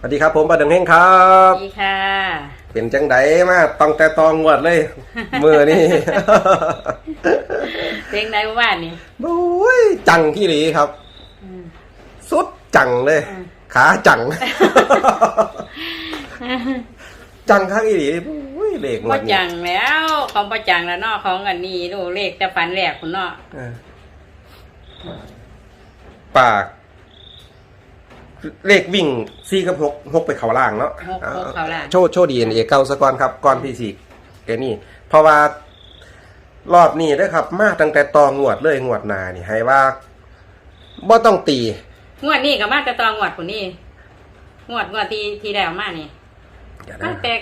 สวัสดีครับผมประเดิงเฮงครับดีค่ะ เป็นจังไดมาต้องแต่ตองงวดเลย มือนี่ เพลงใดเมื่อวานนี่โอ้ยจังที่หลีครับ อืม สุดจังเลย อืม ขาจัง จังข้างอีหลีโอ้ยเลขงวบ่ดนี้จังแล้วของบ่จังแล้วเนาะของอันนี้ดูเลขแต่ฝันแรกคุณเนาะเออปาก เลขวิ่งซีกับหกหกไปเขาล่างเนาะหกหกเขาล่ะโชว์โชว์ดีเอเก้าสะก่อนครับก่อนพี่สี่เอนี่เพราะว่ารอบนี้เด้อครับ มาตั้งแต่ตองวดเลยงวดหนานี่ ให้ว่าบ่ต้องตี งวดนี้ก็มาแต่ตองงวดพุ่นนี่งวดงวดที่ที่แล้วมานี่เดี๋ยวมานะแต่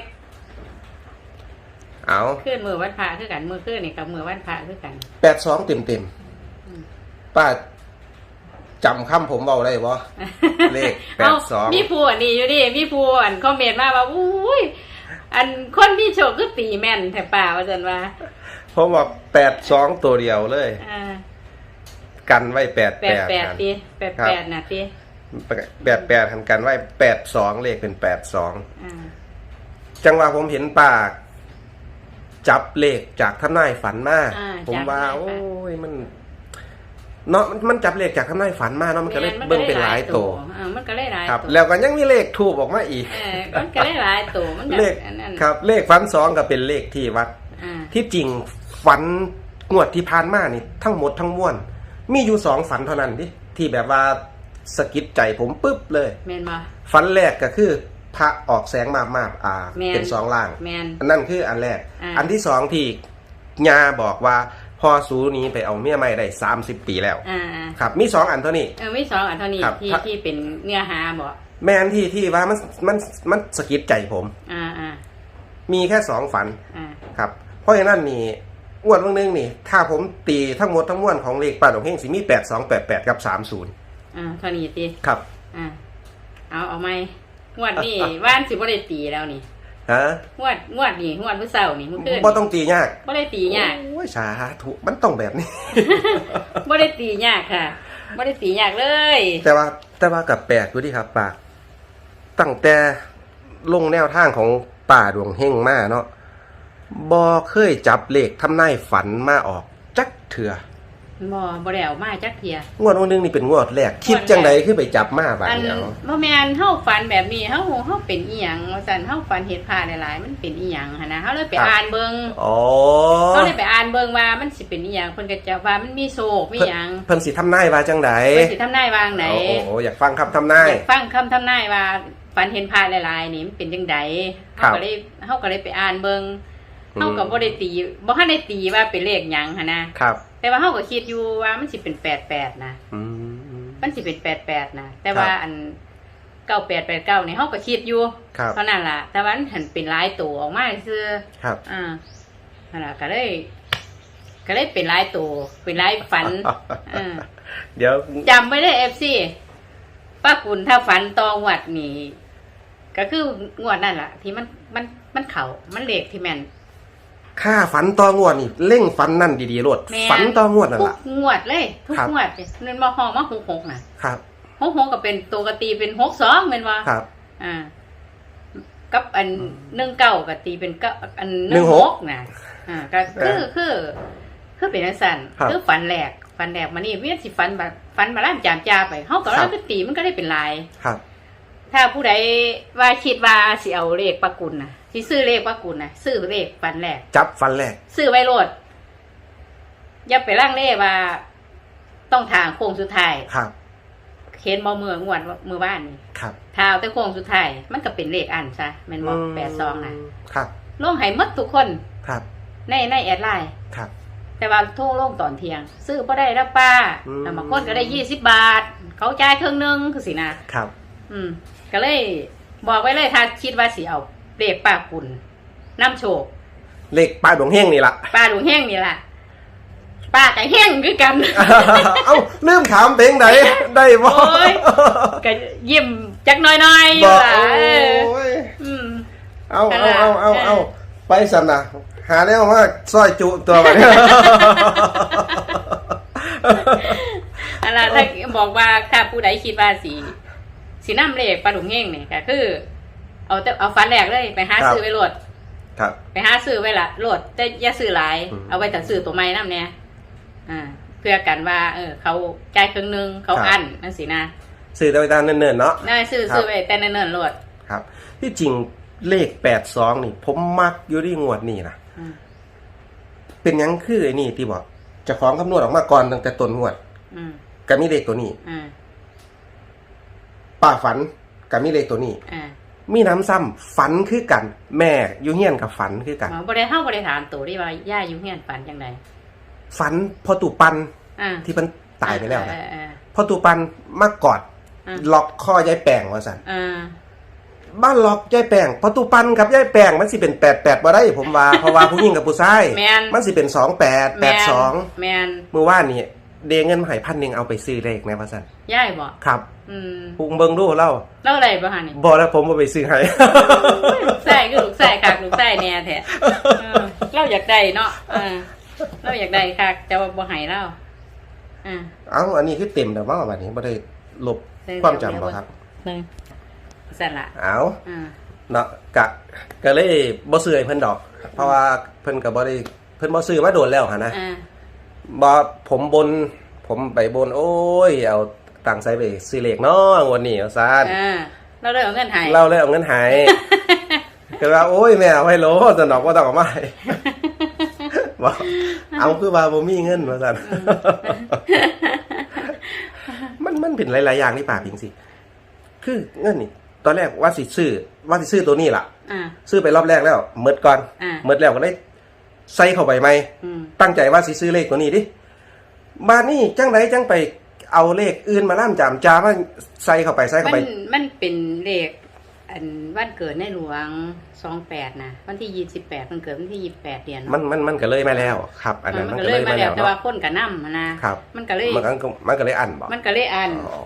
เอาขึ้นมือวันพระคือกันมือขึ้นนี่กับมือวันพระคือกัน แปดสองเต็มเต็มๆอืม ป้า จำคำผมเบาได้บ่เลขเอ้า82มีผู้อันนี้อยู่ดิมีผู้อันคอมเมนต์มาว่าอุ้ยอันคนที่โชคคือตีแม่นแถบป่าว่าจันว่าผมบอกแปดสองตัวเดียวเลยอ่ากันไว้แปดแปแปดดแปดตีแปดแปดน่ะตีแปดแปดหันกันไว้แปดสองเลขเป็นแปดสองอ่าจังหวะผมเห็นป้าจับเลขจากทำนายฝันมาอ่าผมว่าจำได้โอ้ค่ะยมัน เนาะมันมันจับเลขจากทำนายฝันมาเนาะมันก็เลยเบิ่งเป็นหลายตัวอ่ามันก็เลยหลายครับ ตัวแล้วก็ยังมีเลขทูบออกมาอีก เออมันก็เลยหลายตัวมันก็เลขอันนั้นครับ เลขฝันสองก็เป็นเลขที่วัด อ่าที่จริงฝันงวดที่ผ่านมานี่ทั้งหมดทั้งมวลมีอยู่สองฝันเท่านั้นที่ที่แบบว่าสะกิดใจผมปุ๊บเลย แมนบ่ ฝันแรกก็คือพระออกแสงมามาบอ่า แม่น เป็นสองล่าง แมนอันนั้นคืออันแรก อ่า อันที่สองที่ยาบอกว่า พ่อสูนี้ไปเอาเมียใหม่ได้สามสิบปีแล้วอ่าอ่าครับ มีสองอันเท่านี้ เออมีสองอันเท่านี้ครับที่ถ้า ที่เป็นเนื้อหาบ่แม่นที่ที่ว่ามันมันมันสะกิดใจผม อ่าอ่ามีแค่สองฝันอ่าครับ เพราะฉะนั้นนี่อ้วนเรื่องนึงนี่ ถ้าผมตีทั้งหมดทั้งมวลของเลขปลาดงเฮงสิมีแปดสองแปดแปดกับสามศูนย์อ่าเท่านี้ตีครับอ่าเอาเอาไหมงวดนี้ว่านสิบ่ได้ตีแล้วนี่ฮะงวดงวดนี้งวดมื้อเช้านี่มื้อคืนบ่ต้องตียากบ่ได้ตียากโอ้ ยสาธุมันต้องแบบนี้ บ่ได้ตียากค่ะบ่ได้ตียากเลย แต่ว่าแต่ว่ากับแปลกดูดิครับป่าตั้งแต่ลงแนวทางของป่าดวงเฮงมาเนาะบอเคยจับเลขทำนายฝันมาออกจักเถื่อ บ่บ่ได้เอามาจักเที่ยงวดวันนึงนี่เป็นงวดแรกคิดจังใดคือไปจับมาบาดอันเดียวบ่แม่นเฮาฝันแบบนี้เฮาเฮาเป็นอีหยังว่าซั่นเฮาฝันเฮ็ดพลาดหลายๆมันเป็นอีหยังหั่นนะเฮาเลยไปอ่านเบิ่งอ๋อเฮาเลยไปอ่านเบิ่งว่ามันสิเป็นอีหยังเพิ่นก็จะว่ามันมีโศกมีหยังเพิ่นสิทำนายว่าจังใดเพิ่นสิทำนายวางไหนโอ้โหอยากฟังคำทำนาย อยากฟังคำทำนายว่าฝันเห็นพลาดหลายๆนี่มันเป็นจังไดครัเฮาบ ก็เลยเฮาก็เลยไปอ่านเบิ่งอืมเฮาก็บ่ได้ตีบ่ทันได้ตีว่าเป็นเลขหยังหั่นนะ ครับ แต่ว่าเฮาก็คิดอยู่ว่ามันสิเป็น88นะอืม มันสิเป็น88นะแต่ว่าอัน9889นี่เฮาก็คิดอยู่ครับ เท่านั้นล่ะ แต่ว่ามันหันเป็นหลายตัวออกมาซื่อครับ อ่านั่นล่ะก็เลย ก็เลยเป็นหลายตัวเป็นหลายฝันอ่า เดี๋ยว จำไว้เลยเอฟซีป้ากุลถ้าฝันตองวัดนี่ก็คืองวดนั่นแหละที่มันมันมันเขามันเหล็กที่แม่น ค่าฝันต่องวดนี่เร่งฝันนั่นดีๆโลดแม่น ฝันต่องวดนั่นทุกล่ะ งวดเลย ทุกครับ งวดเงินมาห้องมาหกหกน่ะครับ หกหกก็เป็นตัวกตีเป็นหกสองเป็นว่าครับ อ่า กับอันหนึ่งเก้าก็ตีเป็นเก้าอันหนึ่ง16หกน่ะ อ่าก็คือคือคือเป็นอันสั่นครับคือฝันแหลกฝันแหลกมานี่เวียนสิฝันแบบฝันมาล่ามจามจาไปเฮาก็ครัแล้บ วก็ตีมันก็ได้เป็นลาย ครับ ถ้าผู้ใดว่าคิดว่าสิเอาเลขปากุลนะสิซื้อเลขปากุลนะซื้อเลขฟันแรกจับฟันแรกซื้อไว้โลดอย่าไปร่างเล่ว่า ต้องทางโค้งสุดท้ายครับเขียนมอเมืองงวดมือบ้านนี่ครับท้าเอาแต่โค้งสุดท้ายมันก็เป็นเลขอันซะแม่นบอกแปดซองนะครับลงให้หมดทุกคนครับ ในในแอดไลน์ครับแต่ว่าโทรลงตอนเที่ยง ซื้อบ่ได้แล้วป้าอืมแต่บางคนก็ได้ยี่สิบบาท เขาจ่ายครึ่งหนึงคือสินะครับ อืม ก็เลย บอกไว้เลยถ้าคิดว่าสิเอาเลขป้ากุลน้ำโชคเลขป้ายดวงเฮงนี่ล่ะ ป้าหลวงแห้งนี่แหละป้ากับแห้งคือกัน เอ้าลืมถามเพลงไหนได้บ่โอ้ยก็ยิ้มจักหน้อยๆอยู่บ่ล่ะโอเออ้ยอืม เอานั่นเอาล่ะเอาเอาเออเอาไปสันนะหาแนวว่าซอยจุตัวมาเนี่ย อะไรถ้าบอกว่าถ้าผู้ใดคิดว่าสิ สีน้ำเลขปลาดุกเฮงนี่ก็คือ เอาแต่เอาฟันแรกเลยไปหาครับซื้อไว้โหลดครับ ไปหาซื้อไว้ละโหลดแต่อย่าซื้อหลาย อืม เอาไว้แต่ซื้อตัวใหม่น้ำเนี่ยอ่า เพื่อกันว่า เออ เขาจ่ายครึ่งหนึงเขาครับอันนั่นสินะซื้อได้ไว้ด้านเนิ่นๆเนาะ น่าซื้อครับ ซื้อไว้แต่เนิ่นๆโหลดครับ ที่จริงเลขแปดสองนี่ ผมมักอยู่ที่งวดนี่นะอืมเป็นหยังคือไอ้นี่ที่บอกเจะของคำนวณออกมาก่อนตั้งแต่ต้นงวด อืมก็มีเลขตัวนี้อ่า ป้าฝันก็มีเลขตัวนี้ อ่ามีน้ำซ้ำฝันคือกัน แม่อยู่เฮียนกับฝันคือกัน หมอบ่ได้เฮาบ่ได้ถามตัวที่ว่าย่าอยู่เฮียนฝันจังไดฝันพอตู่ปันอ่าที่มันตายไปแล้วเอนะอเออพอตู่ปันมากอดอ่าล็อกข้อยายแปงว่าสันอ่าบ้านล็อกยายแปงพอตู่ปันกับยายแปงมันสิเป็นแปดแปดบ่ได้ผมว่าเพราะว่าผู้หญิงกับผู้ชายแม่นมันสิเป็นสองแปดแปดสองแมน เมื่อว่านนี่ เดเงินมาให้พันหนึ่งเอาไปซื้อเลขนะว่าสันย่ายบ่ครับอืมปุงเบิงดูเล่าเล่าอะไรบ่ฮะนี่บอแล้วผมมาไปซื้อให้ ลูกไส้คือลูกไส้คักลูกไส้แน่แท้เออเราอยากได้เนาะเออเราอยากได้คักแต่ว่าบ่ให้เราอ่า เอ้าอันนี้คือเต็มแต่ว่าวันนี้ไม่ได้ลบความจำบ่ครับเลยสั่นละเอาอ่า เนาะกะก็เลยบ่ซื้อให้เพิ่นดอก เพราะว่าเพิ่นก็บ่ได้เพิ่นบ่ซื้อมาโดนแล้วหั่นนะ อ่า บ่ผมบน ผมไปบน โอ้ย เอาตังค์ใส่ไปซื้อเลขเนาะงวดนี้เอาซานอ่าเราเลยเอาเงินให้เราเลยเอาเงินให้ก็ว่าโอ้ยแม่เอาให้โลสนอกบ่ต้องเอามาให้บอกเอาคือว่าบ่มีเงินว่าซั่นมันมันเป็นหลายๆอย่างนี่ป่าพิงสิ คือเงินนี่ตอนแรกว่าสิซื้อว่าสิซื้อตัวนี้ล่ะอ่าซื้อไปรอบแรกแล้วเมดก่อนอ่าเมดแล้วก็เลย ใส่เข้าไปไหมอืมตั้งใจว่าสิซื้อเลขตัวนี้ดิบาดนี้จังไดจังไปเอาเลขอื่นมาล่ามจามจามาใส่เข้าไปใส่เข้ามัไปนมันเป็นเลข อันวันเกิดในหลวง28นะวันที่28มันเกิดวันที่28เดือนมันมันมันก็เลยมาแล้วครับ อันนั้นมัมันนก็ก็เลเลยยมามาแล้แล้ววแต่ว่าเนาะคนกับน้ำนะครับ มันก็เลยมันก็มันก็เลยอันบอกมันก็เลยอันอ๋อ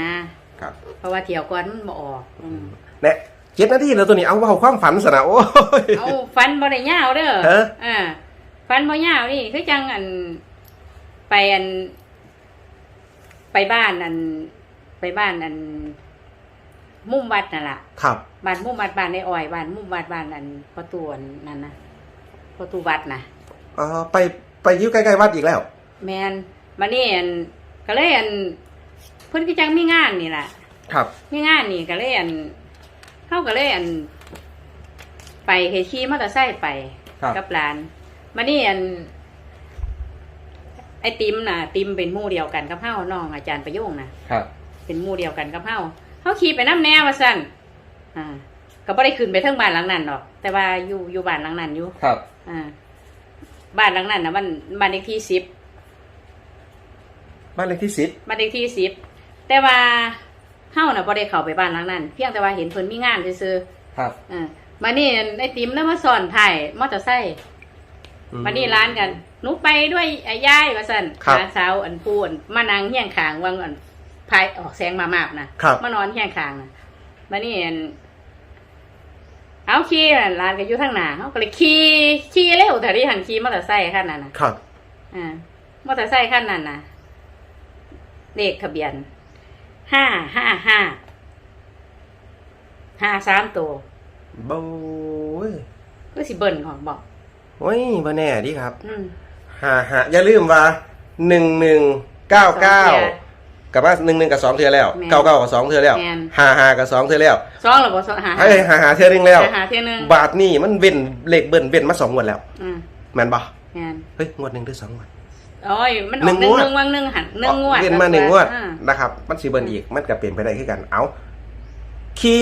นะ ครับเพราะว่าเที่ยวก่อนมันบ่ออกอืมเนี่ย เจ็ดนาทีแล้วตัวนี้เอาเว้าความฝันสนะโอ้ย เอาฟันบ่ได้ยาวเด้อฮะอ่าฟันบ่ยาวนี่คือจังอัน ไปอัน ไปบ้านอัน ไปบ้านอัน มุมวัดนั่นล่ะครับบ้านมุมวัดบ้านในอ้อยบ้านมุมวัดบ้านอันประตูอันนั่นนะประตูวัดนะเอ่อไปไปอยิ้วใกล้ๆวัดอีกแล้ว แมนมานี่อันก็เลยอันเพิ่นก็จังมีงานนี่ล่ะ ครับ มีงานนี่ก็เลยอัน เขาก็เลยอัน ไปเฮขี่มอเตอร์ไซค์ไปครับ กับหลานมานี่อัน ไอติมน่ะ ติมเป็นหมู่เดียวกันกับเฮาน้องอาจารย์ประโยงน่ะ ครับ เป็นหมู่เดียวกันกับเฮาเฮาขี่ไปน้ำแนวว่าซั่นอ่า ก็บ่ได้ขึ้นไปเทิงบ้านหลังนั้นหรอก แต่ว่าอยู่อยู่บ้านหลังนั้นอยู่ ครับ อ่า บ้านหลังนั้นน่ะมันบ้านเลขที่สิบบ้านเลขที่สิบบ้านเลขที่สิบแต่ว่า เฮาน่ะบ่ได้เข้าไปบ้านหลังนั้น เพียงแต่ว่าเห็นเพิ่นมีงานซื่อครับๆอ่ามานี่ไอติมแล้วมาสอนถ่ายมอเตอร์ไซค์อืมานี่ร้านกันหนูไปด้วยไอ้ยายว่าซั่นครับ หลานสาวอันปูอันมานั่งเฮียงขางวังอันพายออกแสงมามากนะครับ มานอนเฮียงขางน่ะมานี่อันเอาขี่น่ะร้านก็อยู่ทางหน้าเฮาก็เลยขี่ขี่เร็วแต่ที่หันขี่มอเตอร์ไซค์คันนั้นน่ะ ครับ อ่ามอเตอร์ไซค์คันนั้นน่ะเลขทะเบียน ห้าห้าห้าห้าสามตัวโบ้ยก็สิเบิ่นของบอกโอ้ยบ่แน่ดิครับอืมหาหาอย่าลืมว่าหนึ่งหนึ่งเก้าเก้าสองเทื่อ กับว่าหนึ่งหนึ่งกับสองเทือแล้วแม่นเก้าเก้ากับสองเทือแล้วแม่นหาหากับสองเทือแล้วสองหรือบ่สองหาให้หาหาเทือหนึงแล้ว หาหาเที่ยหนึงบาทนี่มันเว้นเลขเบิ้นเว้นมาสองงวดแล้วอืมแม่นบ่งานเฮ้ยงวดหนึ่งหรือสองงวด โอ้ยมันอหนึ่อกงหนึ่งงวด หนึ่งวังหนึ่งหันหนึ่งงวดเว้นมาหนึ่งงวดอ่านะครับ มันสีเบิ้นอีกมันก็เปลี่ยนไปได้ขึ้นกัน เอาขี่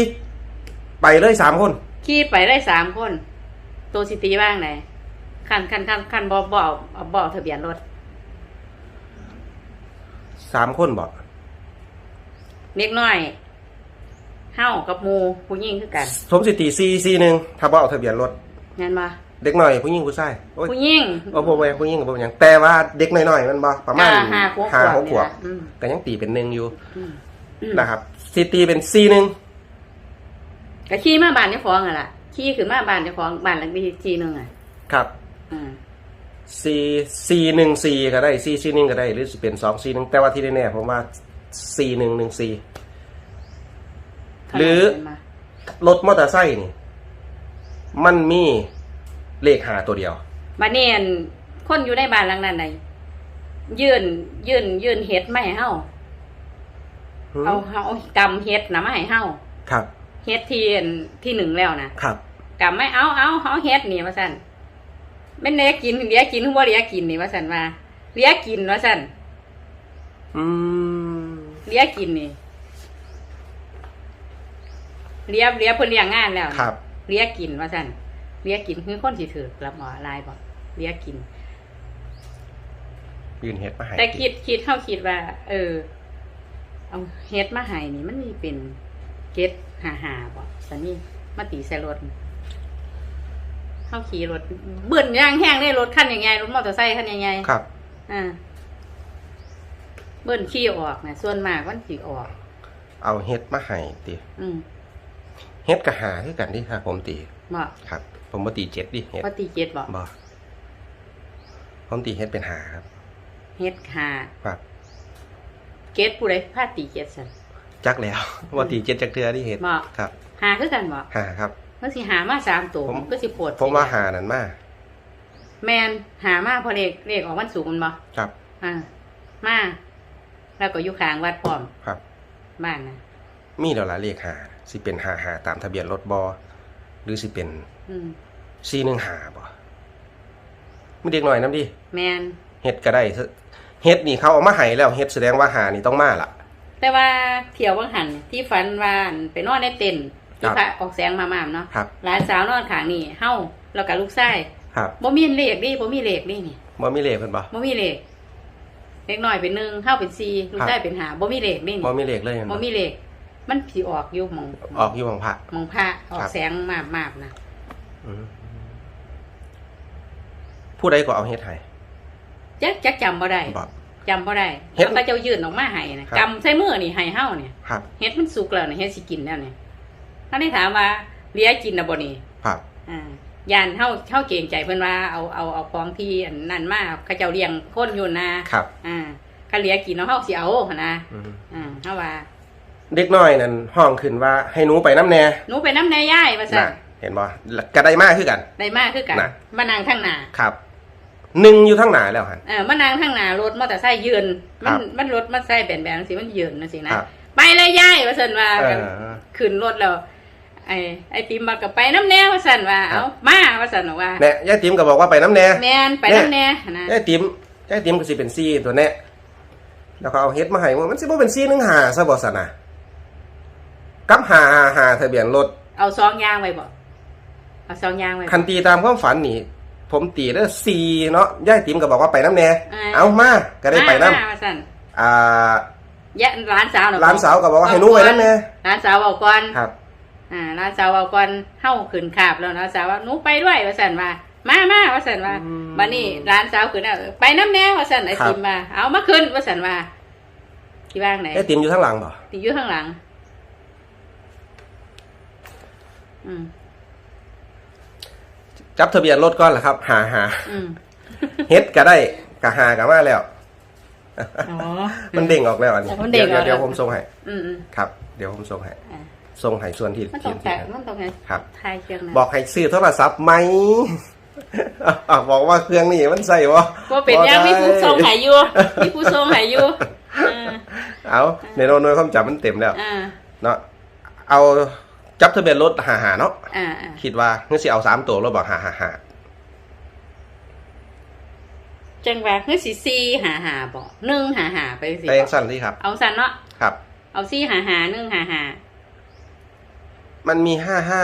ไปเลยสามคน ขี่ไปได้สามคน ตัวสิตีบ้างไหนคันคันคันคันบอบเอาเอาบอทะเบียนรถสามคนบอกเล็กน้อยเฮ้ากับหมูผู้หญิงคือกัน สมสิตีซีซีหนึ่งถ้าบ่เอาทะเบียนรถงานมา เด็กหน่อยผู้หญิงผู้ชายโอ้ยผู้หญิงโอ้โหผู้หญิงกับผู้หญิงแต่ว่าเด็กน้อยๆมันบ่ประมาณอ่ห้าขวบห้าหกขวบนี่ล่ะอืมก็ยังตีเป็นหนึ่งอยู่อืมอืมนะครับซีตีเป็นซีหนึ่งก็ขี่มาบ้านเจ้าของอะล่ะขี่ขึ้นมาบ้านเจ้าของบ้านหลังที่ทีหนึงอะครับอืมซีซีหนึ่งซีก็ได้ซีซีหนึ่งก็ได้ หรือสิเป็นสองซีหนึ่งแต่ว่าที่แน่ๆผมว่าซีหนึ่งหนึ่งซีขนาดหรือนั้นมารถมอเตอร์ไซค์นี่ มันมี เลขหาตัวเดียว มาเนียนคนอยู่ในบ้านหลังนั้นไหนยื่นยื่นยื่นเฮ็ดมาให้เฮาเอาเอากำเฮ็ดนะมาให้เฮาครับเฮ็ดที่อันที่หนึ่งแล้วนะครับกำไม่เอาเอาเอาเฮ็ดนี่ว่าซั่นแม่นเลี้ยกินเลี้ยกินหรือบ่เลี้ยกินนี่ว่าซั่นว่าเลี้ยกินว่าซั่นอืมเลี้ยกินนี่เลี้ยเลี้ยเพิ่นเลี้ยงงานแล้วครับเลี้ยกินว่าซั่น เลี้ยกินคือคนสิถือรับหมอลายบ่เลี้ยกิน ยืนเฮ็ดมาให้แต่คิดคิดเข้าคิดว่า เออ เอาเฮ็ดมาให้นี่ มันมีเป็นเก็ดหาหาบ่สันนี่มาตีใส่รถเข้าขี่รถเบิ่นย่างแห้งได้รถคันใหญ่ๆรถมอเตอร์ไซค์คันใหญ่ครับๆอ่าเบิ่นขี่ออกนะส่วนมากมันสิออก เอาเฮ็ดมาให้ติอืมเฮ็ดกับหาคือกันดิครับผมตีบ่ครับ ผมบ่ตีเจ็ดดิเฮ็ดว่าตีเจ็ดบ่บ่ผมตีเฮ็ดเป็นหาครับเฮ็ดหาครับเก็ดผู้ใดพาตีเจ็ดซั่นจักแล้วว่าตีเจ็ดจักเทือที่เฮ็ดบ่ ครับหาคือกันบ่หาครับ มันสิหามาสามตัวผม มันก็สิปวดผมว่าหานั่นมาแมนหามาพอเลขเลขออกวันสูงมันบ่ครับ อ่ามาแล้วก็อยู่ข้างวัดพร้อมครับ บ้านนะมีแล้วล่ะเลขหาสิเป็นหาหาตามทะเบียนรถบอหรือสิเป็น อืม ซีหนึ่งหาบ่ไม่เด็กหน่อยน้ำดิแมนเฮ็ดก็ได้เถอะเฮ็ดนี่เขาเอามาให้แล้วเฮ็ดแสดงว่าหานี่ต้องมาละแต่ว่าเที่ยววังหันที่ฝันว่าอั่นไปนอนในเต็นท์ที่ครับพระออกแสงมามามเนาะครับหลานสาวนอนข้างนี่เฮาแล้วก็ลูกชายครับบ่มีเลขดิบ่มีเลขดินี่บ่มีเลขเพิ่นบ่บ่มีเลขเล็กน้อยเป็นหนึ่งเฮาเป็นสี่ลูกชายเป็นห้าบ่มีเลขดิบ่นี่มีเลขเลยเห็นบ่บ่มีเลขมันสิออกอยู่หมองออกอยู่ของพระหมองพระออครักบแสงมามามนะอืม ผู้ใดก็เอาเฮ็ดให้จักจักจำบ่ได้บ่จำบ่ได้เฮ็ดเขาก็เจ้ายื่นออกมาให้นะครับกำใส่มือนี่ให้เฮาเนี่ยครับ เฮ็ดมันสุกแล้วเนี่ยเฮ็ดสิกินแล้วเนี่ยเขาได้ถามว่าเหลี้ยกินน่ะบ่นี่ครับ อ่าย่านเฮาเฮาเกรงใจเพิ่นว่าเอาเอาเอาของที่อันนั้นมาเขาเจ้าเลี้ยงคนอยู่นะครับ อ่าถ้าเหลี้ยกินเนาะเฮาสิเอาหั่นนะอืมอ่าเฮาว่าเด็กน้อยนั่นห้องขึ้นว่าให้หนูไปน้ำแน่หนูไปน้ำแน่ยายว่าซั่นน่ะเห็นบ่แล้วก็ได้มาคือกัน ได้มาคือกันน่ะ มานั่งข้างหน้า ครับ หนึ่งอยู่ทั้งหนาแล้วหันเออมานั่งข้างหน้ารถมอเตอร์ไซค์ยืนมัครันบมันรถมอเตอร์ไซค์แบนๆจังซี่มันยืนจังซี่นะครับ ไปเลยยายว่าซั่นว่าเออ ขึ้นรถแล้วไอ้ไอ้ติมบอกกับไปน้ำแน่ว่าสันว่าครับ เอามาว่าสันบอกว่า เนี่ยยายติ๋มก็บอกว่าไปน้ำแน่ แมนไปน้ำแน่นะยายติ๋มยายติ๋มก็สิเป็นซีตัวเนี้ยแล้วก็เอาเฮ็ดมาให้ว่ามันสิบ่เป็นซีหนึงหาซะบ่ซะนะกับหาหาหาทะเบียนรถเอาซองยางไว้บอกเอาซองยางไว้บ่คันตีตามความฝันนี่ ผมตีเด้อซีเนาะยายติ๋มก็บอกว่าไปน้ำแน่อ่าเอามาก็ได้ไปน้มาว่าสันำอ่ายะร้านสาวน่ะหลานสาวก็บอกว่าให้หนูไปน้ำแน่ร้านสาวบอกก่อนครับ อ่าร้านสาวบอกก่อนเฮาขึ้นขาบแล้วร้านสาวว่าหนูไปด้วยว่าสันว่ามามาว่าสันว่าอืมบัดนี้ร้านสาวขึ้นแล้วไปน้ำแน่ว่าสันไอ้ครับ ติมมาเอามาขึ้นว่าสันว่าที่ว่างไหนยายติ๋มอยู่ข้างหลังบ่ติอยู่ข้างหลัง อืม จับทะเบียนรถก่อนล่ะครับ หาหาอืมเฮ็ดก็ได้ก็หาก็มาแล้ว อ๋อ มันเด้งออกแล้วอันนี้มันเด้เดี๋ยวงออกเดี๋ยวแล้วผมส่งให้อืมอืมครับ เดี๋ยวผมส่งให้อ่าส่งให้ส่วนที่มันต้ที่องที่แต่มันต้องไงครับ ทายเครื่องนะบอกให้ซื้อโทรศัพท์ไหมอะบอกว่าเครื่องนี้มันใส่บ่ว่าเป็นยังมีผู้ทรงหายอยู่มีผู้ทรงหายอยู่อ่าเอาในโน้นความจำมันเต็มแล้ว อ่า เนาะเอา จับทะเบียนรถหาหาเนาะอ่าอ่าคิดว่าเงื่อสิเอาสามตัวรถบอกหาหาหาจังหวะคือสีซีหาหาบ่หนึ่งหาหาไปสิไปยังสั้นที่ครับ เอาสันเนาะครับ เอาซีหาหาหนึ่งหาหามันมีห้าห้า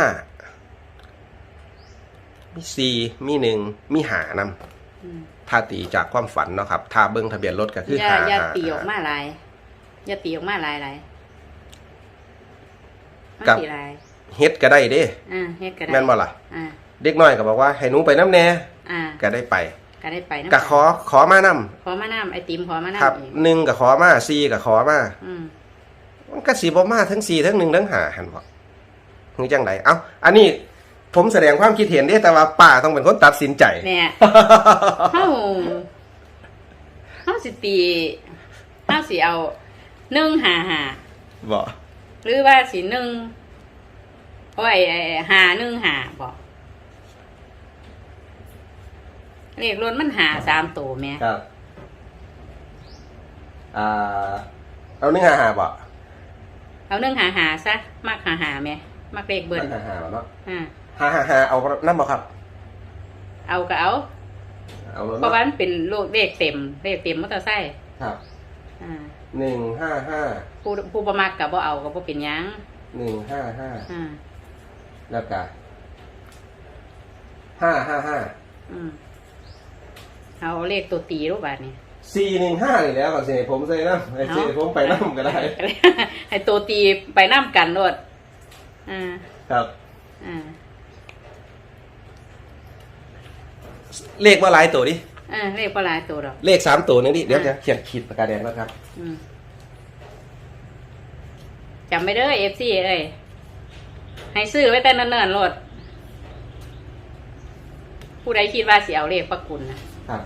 มีสี่มีหนึ่งมีหานำอืมถ้าตีจากความฝันเนาะครับถ้าเบิ้งทะเบียนรถก็คืออย่าหาอย่าหาตีออกมาหลายอย่าตีออกมาหลายหลายมันกับตีหลาย เฮ็ดก็ได้เด้อ่าเฮ็ดก็ได้แม่นบ่ล่ะอ่าเด็กน้อยก็บอกว่าให้หนูไปน้ำแน่อ่าก็ได้ไปก็ได้ไปนะก็ขอขอมานํขอมาน้ำไอติมขอมาน้ำครับอีกหนึ่งก็ขอมาสี่ก็ขอมาอืมมันก็สีบ่มาทั้งสี่ทั้งหนึ่งทั้งหาหันบ่คือจังไดเอ้าอันนี้ผมแสดงความคิดเห็นเด้แต่ว่าป้าต้องเป็นคนตัดสินใจเนี่ยเฮาเฮาสิตีเฮาสิเอาหนึ่งหาหาบ่หรือว่าสีหนึ่ง เพราะไอ้ไอ้หาหนึ่งหาบอกเลขรถมันหาสามตัวแม่ครับ อ่า เอาหนึ่งหาหาบ่เอาหนึ่งหาหาซะมักหาหาแม่มักเลขเบิร์นหาหาเนาะอ่าหาหาหาเอานั่นบ่ครับ เอาก็เอาเอาเพราะว่ามันเป็นโลกเลขเต็มเลขเต็มมอเตอร์ไซค์ครับอ่าหนึ่งห้าห้าผู้ผู้ประมักกับบ่เอากับบ่เป็นหยังหนึ่งห้าห้าอ่า แล้วก็ห้าห้าห้าอืมเอาเลขตัวตีรูปบาทนี่สี่หนึ่งห้านี่แหล้วก่อนสิผมใส่น้ำไอ้สิผมไปน้ำก็ได้ให้ตัวตีไปน้ำกันโลดอ่าครับอ่าเลขว่าหลายตัวดิอ่าเลขปลายตัวดอกเลขสามตัวนึงดิเดี๋ยวจะเขียนขีดปากกาแดงแล้วครับอืมจำไม่เด้อเอฟซีเอ้ย ให้ซื้อไว้แต่เนิ่นๆโลด ผู้ใดคิดว่าสิเอาเลขประกุลนะครับ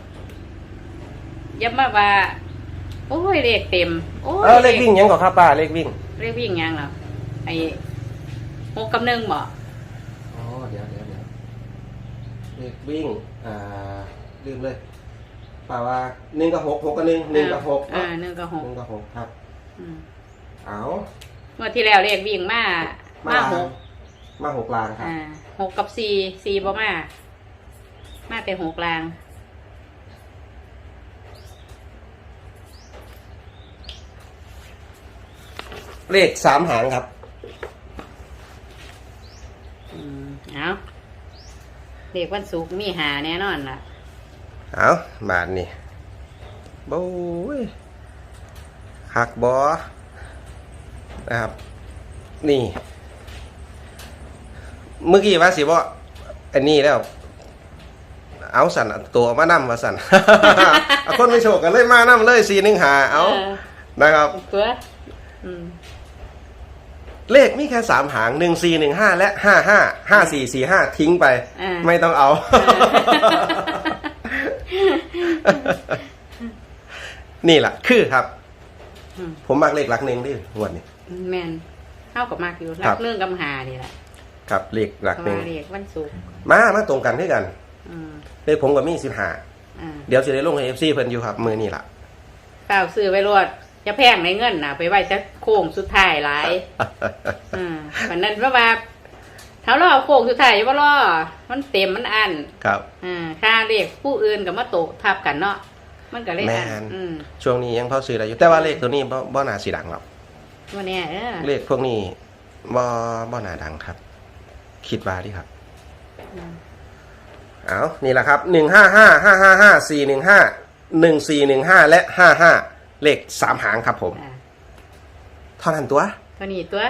อย่ามาว่า โอ้ยเลขเต็ม โอ้ยเออเลขวิ่งยังก่อนครับป้าเลขวิ่งเลขวิ่งยังเหรอไอ้หกกับหนึ่งบ่อ๋อเดี๋ยวเดี๋ยวเดี๋ยวเลขวิ่งอ่าลืมเลยป่าว่าหนึ่งกับหกหกกับหนึ่งหนึ่งกับหกอ่าเนาะหนึ่งกับหกหนึ่งกับหกครับ อืมเอาเมื่อที่แล้วเลขวิ่งมามาหก มาหกลางครับ อ่าหกกับสี่สี่บ่มา มาแต่หกลาง เลขสามหางครับ อืมเอาเลขวันศุกร์มีหาแน่นอนล่ะ เอาบาทนี่บู๊ยหักบอนะครับ นี่ เมื่อกี้ว่าสิบ่อันนี้แล้ว เอาสันอะตัวมานั่มมาสัน เอาคนไม่โชคกันเลยมานั่มเลยสีหนึ่งหาเอานะครับ ตัวอืมเลขมีแค่สามหางหนึ่งสี่หนึ่งห้าและห้าห้าห้าสี่สี่ห้าทิ้งไป อ่า ไม่ต้องเอา นี่แหละคือครับ อืมผมมักเลขหลักหนึ่งดิงวดนี้ แมนเข้ากับมากอยู่ครัรับกเรื่องกำหานี่แหละ ครับเลขหลักเพราะหนึ่งว่าเลขวันศุกร์มามาตรงกันด้วยกันอืมเลขผมกับมีสิบห้าอ่าเดี๋ยวสิได้ลงให้เอฟซีเพิ่นอยู่ครับ มือนี่ล่ะ เปล่าซื้อไว้รวดจะแพงในเงินน่ะ ไปไว้จะโค้งสุดท้ายหลายอ่าวันนั้นเพราะว่าเท้ารอโค้งสุดท้ายว่ารอมันเต็มมันอันครับ อ่าค่าเรียกผู้อื่นกับมาโตะทับกันเนาะมันก็เลยอันแม่น อืมช่วงนี้ยังพอซื้อได้อยู่แต่ว่าเลขตัวนี้บ่บ่น่าสิดังหรอกวันนี้เออเลขพวกนี้บ่บ่น่าดังครับ คิดว่าดิครับอืมเอานี่แหละครับหนึ่งห้าห้าห้าห้าห้าสี่หนึ่งห้าหนึ่งสี่หนึ่งห้าและห้าห้าเลขสามหางครับผมอ่าเท่านั้นตัวเท่านี้ตัว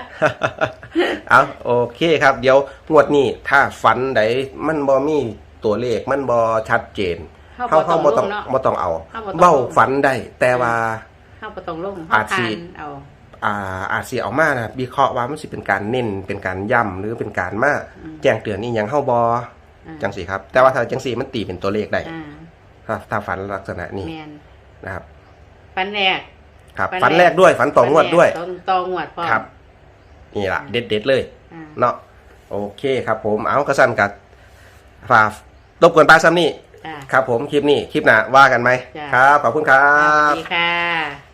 เอาโอเคครับ เดี๋ยวงวดนี้ถ้าฝันใดมันบ่มีตัวเลขมันบ่ชัดเจนเข้าเฮาบ่เฮาต้องบ่ลต้องงเนาะบ่ต้องเอาเฮาบ่ต้องเว้าลงฝันได้ แต่ว่าเข้าประตองลงอาเข้าจสิทานเอา อ่าอาจสิเอามานะวิเคราะห์ว่ามันสิเป็นการเน้นเป็นการย้ำหรือเป็นการมาอืมแจ้งเตือนนี่ยังเฮาบ่อ่าจังสิครับ แต่ว่าถ้าจังสีมันตีเป็นตัวเลขได้อ่าถ้าถ้าฝันลักษณะนี้แมนนะครับฟันแรกครับฝัฝันนแรแรกกด้วยฝันต่องวดด้วยฟันแรกต้องตองวดพร้อมครับนี่ล่ะเด็ดเด็ดๆเลยอ่าเนาะโอเคครับ ผมเอากระสันกัดฝากรบกวนป้าซ้ำนี่จ้าครับผมคลิปนี้คลิปหน้าว่ากันไหมจ้ะครับขอบคุณครัสวับสดีค่ะ